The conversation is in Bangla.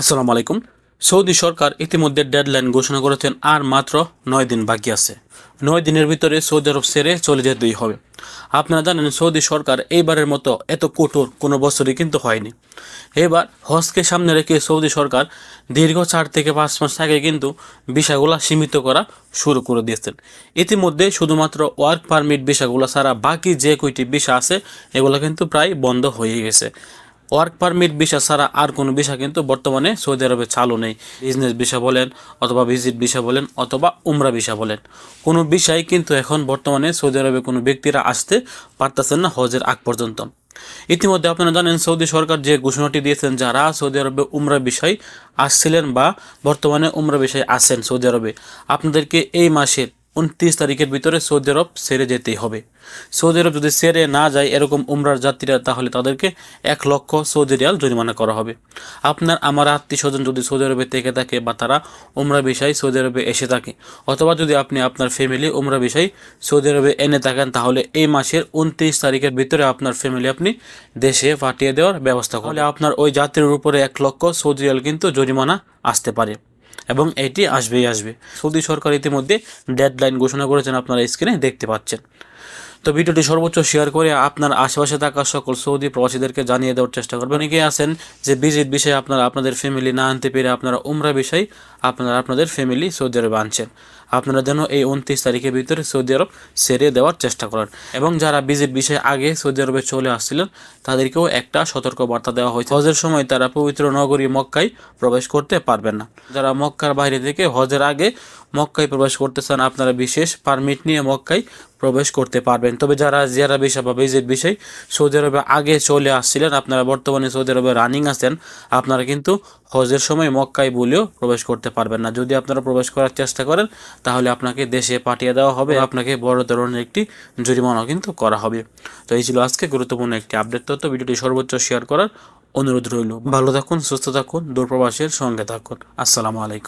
আসসালামু আলাইকুম। সৌদি সরকার ইতিমধ্যে ডেডলাইন ঘোষণা করেছেন, আর মাত্র নয় দিন বাকি আছে। নয় দিনের ভিতরে সৌদি আরব সেরে চলে যেতেই হবে। আপনারা জানেন, সৌদি সরকার এইবারের মতো এত কঠোর কোনো বছরই কিন্তু হয়নি। এবার হজকে সামনে রেখে সৌদি সরকার দীর্ঘ চার থেকে পাঁচ মাস আগে কিন্তু ভিসাগুলা সীমিত করা শুরু করে দিয়েছেন। ইতিমধ্যে শুধুমাত্র ওয়ার্ক পারমিট ভিসাগুলো ছাড়া বাকি যে কয়টি ভিসা আছে, এগুলো কিন্তু প্রায় বন্ধ হয়ে গেছে। ওয়ার্ক পারমিট ভিসা ছাড়া আর কোনো ভিসা কিন্তু বর্তমানে সৌদি আরবে চালু নেই। বিজনেস ভিসা বলেন অথবা ভিজিট ভিসা বলেন অথবা উমরা ভিসা বলেন। কোনো বিষয় কিন্তু এখন বর্তমানে সৌদি আরবে কোনো ব্যক্তিরা আসতে পারতেছেন না হজের আগ পর্যন্ত। ইতিমধ্যে আপনারা জানেন সৌদি সরকার যে ঘোষণাটি দিয়েছেন, যারা সৌদি আরবে উমরা বিষয় আসছিলেন বা বর্তমানে উমরা বিষয় আসেন সৌদি আরবে, আপনাদেরকে এই মাসের উনত্রিশ তারিখের ভিতরে সৌদি আরব ছেড়ে যেতেই হবে। সৌদি আরব যদি সেরে না যায় এরকম উমরার যাত্রীরা, তাহলে তাদেরকে এক লক্ষ সৌদি রিয়াল জরিমানা করা হবে। আপনার, আমার আত্মীয় স্বজন যদি সৌদি আরবে থেকে থাকে বা তারা উমরা বিষয় সৌদি আরবে এসে থাকে, অথবা যদি আপনি আপনার ফ্যামিলি উমরা বিষয় সৌদি আরবে এনে থাকেন, তাহলে এই মাসের উনত্রিশ তারিখের ভিতরে আপনার ফ্যামিলি আপনি দেশে পাঠিয়ে দেওয়ার ব্যবস্থা করলে আপনার ওই যাত্রীর উপরে এক লক্ষ সৌদি রিয়াল কিন্তু জরিমানা আসতে পারে। এবং এটি আসবেই আসবে। সৌদি সরকার ইতিমধ্যে ডেডলাইন ঘোষণা করেছেন আপনারা স্ক্রিনে দেখতে পাচ্ছেন। তো ভিডিওটি সর্বোচ্চ শেয়ার করে আপনার আশেপাশে থাকা সকল সৌদি প্রবাসীদেরকে জানিয়ে দেওয়ার চেষ্টা করবেন। অনেকে আছেন যে ভিজিট বিষয়ে আপনারা আপনাদের ফ্যামিলি না আনতে পেরে আপনারা উমরা বিষয় আপনারা আপনাদের ফ্যামিলি সৌদি আরবে আনছেন। আপনারা যেন এই উনত্রিশ তারিখের ভিতরে সৌদি আরব সেরে দেওয়ার চেষ্টা করেন। এবং যারা ভিজিট বিষয়ে আগে সৌদি আরবে চলে আসছিলেন, তাদেরকেও একটা সতর্ক বার্তা দেওয়া হয়েছে। হজের সময় তারা পবিত্র নগরী মক্কায় প্রবেশ করতে পারবেন না। যারা মক্কার বাইরে থেকে হজের আগে মক্কায় প্রবেশ করতে চান, আপনারা বিশেষ পারমিট নিয়ে মক্কায় প্রবেশ করতে পারবেন। তবে যারা জিয়ারা বিষয় বা ভিজিট বিষয় সৌদি আরবে আগে চলে আসছিলেন, আপনারা বর্তমানে সৌদি আরবে রানিং আছেন, আপনারা কিন্তু হজের সময় মক্কায় বলেও প্রবেশ করতে পারবেন না। যদি আপনারা প্রবেশ করার চেষ্টা করেন, তাহলে আপনাকে দেশে পাঠিয়ে দেওয়া হবে আপনাকে বড় ধরনের একটি জরিমানাও কিন্তু করা হবে। তো এই ছিল আজকে গুরুত্বপূর্ণ একটি আপডেট তথ্য। ভিডিওটি সর্বোচ্চ শেয়ার করার অনুরোধ রইল। ভালো থাকুন, সুস্থ থাকুন, দূরপ্রবাসের সঙ্গে থাকুন। আসসালামু আলাইকুম।